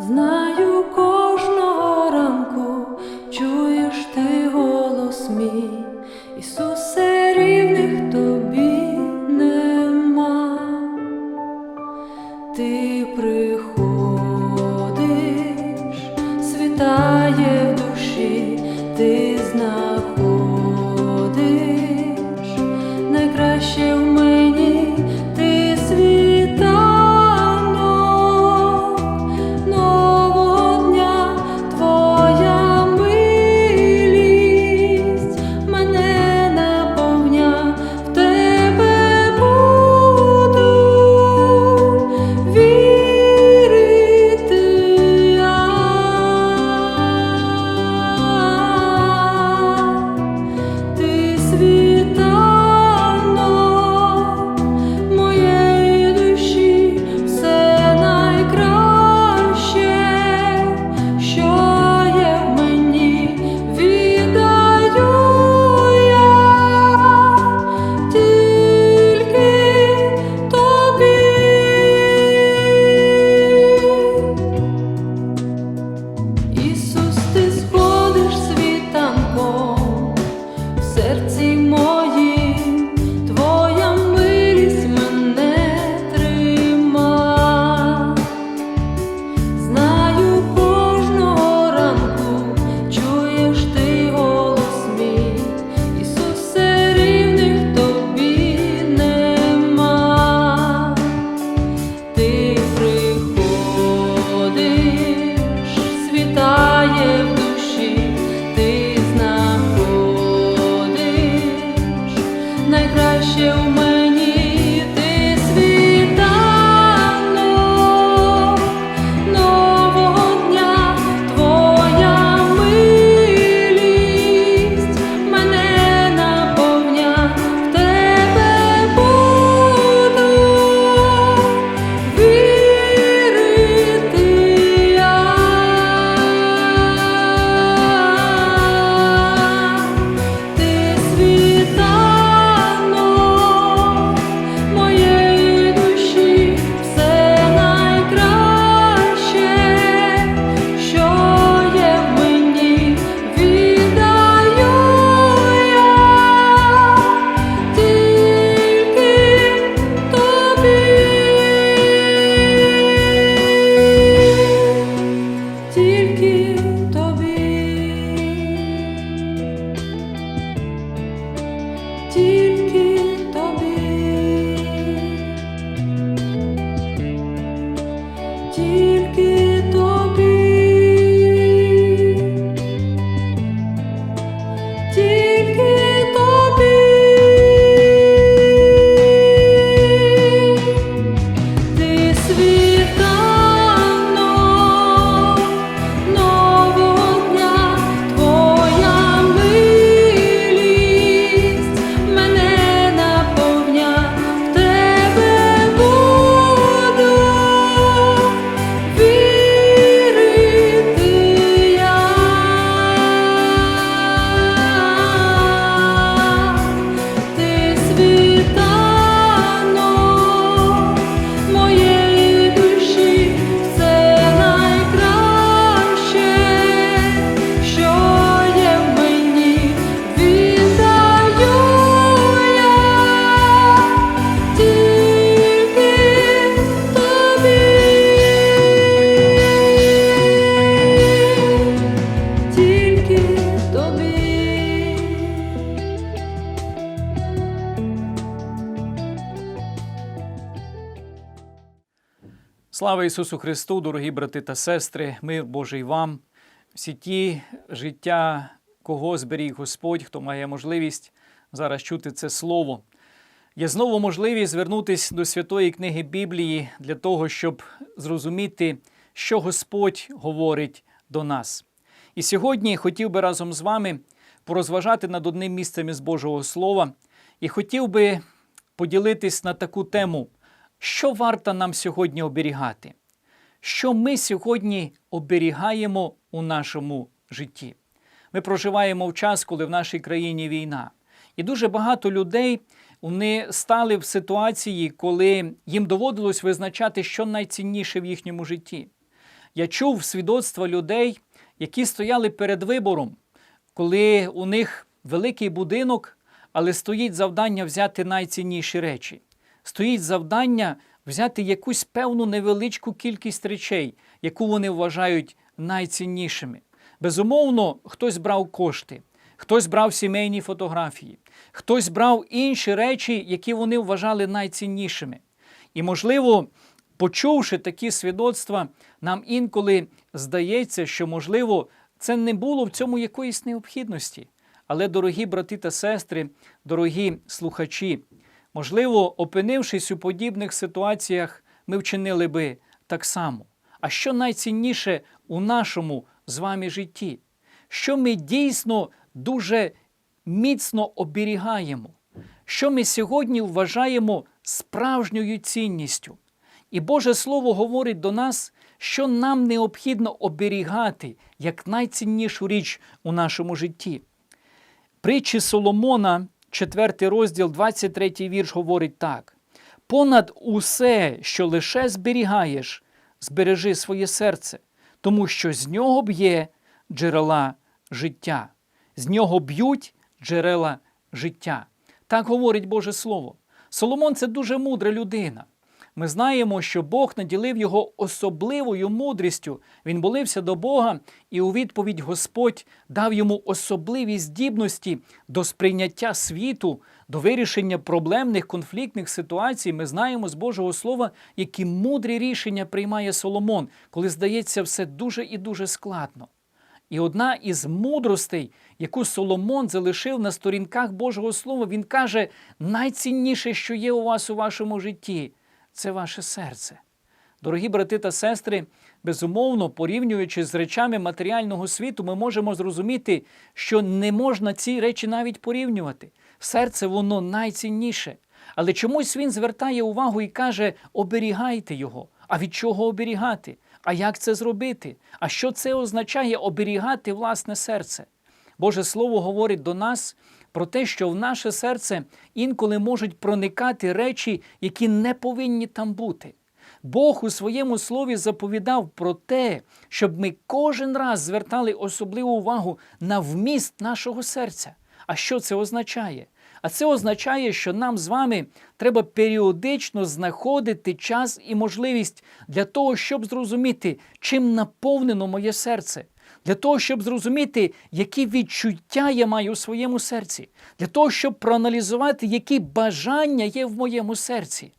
знаю кожного ранку, чуєш ти голос мій, Ісусе рівних тобі нема, ти приходиш, світає в душі, ти знаходиш найкраще в É eu mais. de Слава Ісусу Христу, дорогі брати та сестри, мир Божий вам. Всі ті життя, кого зберіг Господь, хто має можливість зараз чути це слово. Є знову можливість звернутися до святої книги Біблії для того, щоб зрозуміти, що Господь говорить до нас. І сьогодні хотів би разом з вами порозважати над одним місцем із Божого Слова і хотів би поділитись на таку тему що варто нам сьогодні оберігати, що ми сьогодні оберігаємо у нашому житті. Ми проживаємо в час, коли в нашій країні війна. І дуже багато людей вони стали в ситуації, коли їм доводилось визначати, що найцінніше в їхньому житті. Я чув свідоцтва людей, які стояли перед вибором, коли у них великий будинок, але стоїть завдання взяти найцінніші речі. Стоїть завдання взяти якусь певну невеличку кількість речей, яку вони вважають найціннішими. Безумовно, хтось брав кошти, хтось брав сімейні фотографії, хтось брав інші речі, які вони вважали найціннішими. І, можливо, почувши такі свідоцтва, нам інколи здається, що, можливо, це не було в цьому якоїсь необхідності. Але, дорогі брати та сестри, дорогі слухачі, можливо, опинившись у подібних ситуаціях, ми вчинили би так само. А що найцінніше у нашому з вами житті? Що ми дійсно дуже міцно оберігаємо? Що ми сьогодні вважаємо справжньою цінністю? І Боже Слово говорить до нас, що нам необхідно оберігати як найціннішу річ у нашому житті. Притчі Соломона, 4 розділ, 23 вірш, говорить так: понад усе, що лише зберігаєш, збережи своє серце, тому що з нього б'є джерела життя, з нього б'ють джерела життя. Так говорить Боже Слово. Соломон це дуже мудра людина. Ми знаємо, що Бог наділив його особливою мудрістю. Він молився до Бога, і у відповідь Господь дав йому особливі здібності до сприйняття світу, до вирішення проблемних конфліктних ситуацій. Ми знаємо з Божого Слова, які мудрі рішення приймає Соломон, коли здається все дуже і дуже складно. І одна із мудростей, яку Соломон залишив на сторінках Божого Слова, він каже: найцінніше, що є у вас у вашому житті, це ваше серце. Дорогі брати та сестри, безумовно, порівнюючи з речами матеріального світу, ми можемо зрозуміти, що не можна ці речі навіть порівнювати. Серце воно найцінніше. Але чомусь він звертає увагу і каже: оберігайте його. А від чого оберігати? А як це зробити? А що це означає оберігати власне серце? Боже Слово говорить до нас про те, що в наше серце інколи можуть проникати речі, які не повинні там бути. Бог у своєму слові заповідав про те, щоб ми кожен раз звертали особливу увагу на вміст нашого серця. А що це означає? А це означає, що нам з вами треба періодично знаходити час і можливість для того, щоб зрозуміти, чим наповнено моє серце, для того, щоб зрозуміти, які відчуття я маю у своєму серці, для того, щоб проаналізувати, які бажання є в моєму серці.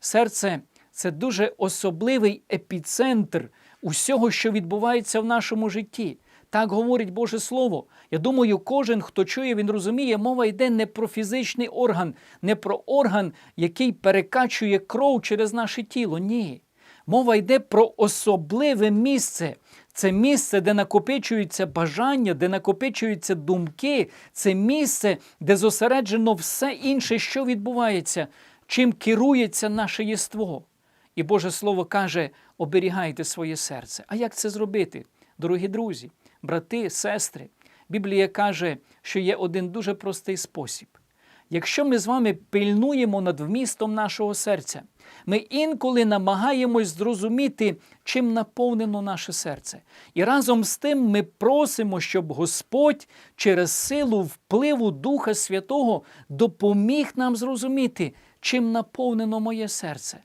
Серце це дуже особливий епіцентр усього, що відбувається в нашому житті. Так говорить Боже Слово. Я думаю, кожен, хто чує, він розуміє, мова йде не про фізичний орган, не про орган, який перекачує кров через наше тіло. Ні. Мова йде про особливе місце. Це місце, де накопичуються бажання, де накопичуються думки, це місце, де зосереджено все інше, що відбувається, чим керується наше єство. І Боже Слово каже: оберігайте своє серце. А як це зробити, дорогі друзі, брати, сестри? Біблія каже, що є один дуже простий спосіб. Якщо ми з вами пильнуємо над вмістом нашого серця, ми інколи намагаємось зрозуміти, чим наповнено наше серце. І разом з тим ми просимо, щоб Господь через силу впливу Духа Святого допоміг нам зрозуміти, чим наповнено моє серце.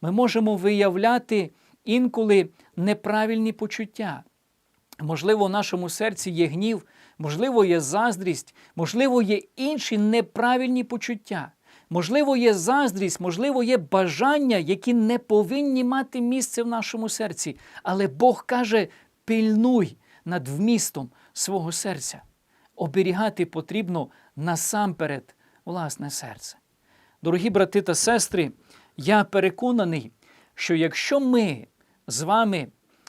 Ми можемо виявляти інколи неправильні почуття. Можливо, в нашому серці є гнів, можливо, є заздрість, можливо, є інші неправильні почуття. Можливо, є заздрість, можливо, є бажання, які не повинні мати місце в нашому серці. Але Бог каже: пильнуй, над вмістом свого серця. Оберігати потрібно насамперед власне серце. Дорогі брати та сестри, я переконаний, що якщо ми з вами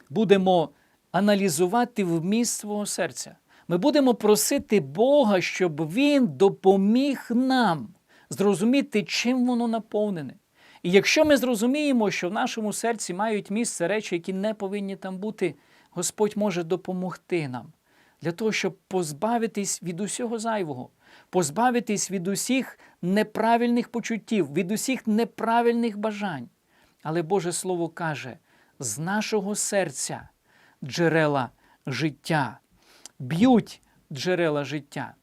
будемо аналізувати вміст свого серця, ми будемо просити Бога, щоб Він допоміг нам зрозуміти, чим воно наповнене. І якщо ми зрозуміємо, що в нашому серці мають місце речі, які не повинні там бути, Господь може допомогти нам для того, щоб позбавитись від усього зайвого, позбавитись від усіх неправильних почуттів, від усіх неправильних бажань. Але Боже Слово каже: з нашого серця джерела життя, б'ють джерела життя.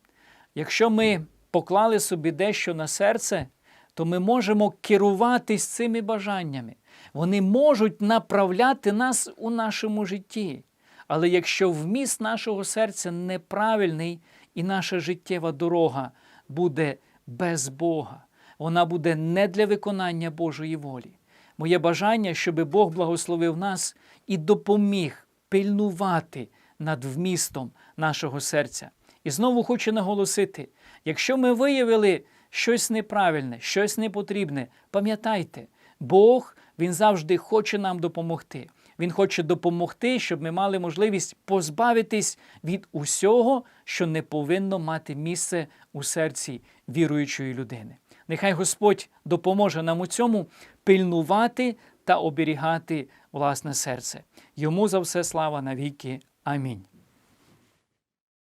Якщо ми поклали собі дещо на серце, то ми можемо керуватись цими бажаннями. Вони можуть направляти нас у нашому житті. Але якщо вміст нашого серця неправильний і наша життєва дорога буде без Бога, вона буде не для виконання Божої волі. Моє бажання, щоб Бог благословив нас і допоміг пильнувати над вмістом нашого серця. І знову хочу наголосити: якщо ми виявили щось неправильне, щось непотрібне, пам'ятайте, Бог Він завжди хоче нам допомогти. Він хоче допомогти, щоб ми мали можливість позбавитись від усього, що не повинно мати місце у серці віруючої людини. Нехай Господь допоможе нам у цьому пильнувати та оберігати власне серце. Йому за все слава навіки. Амінь.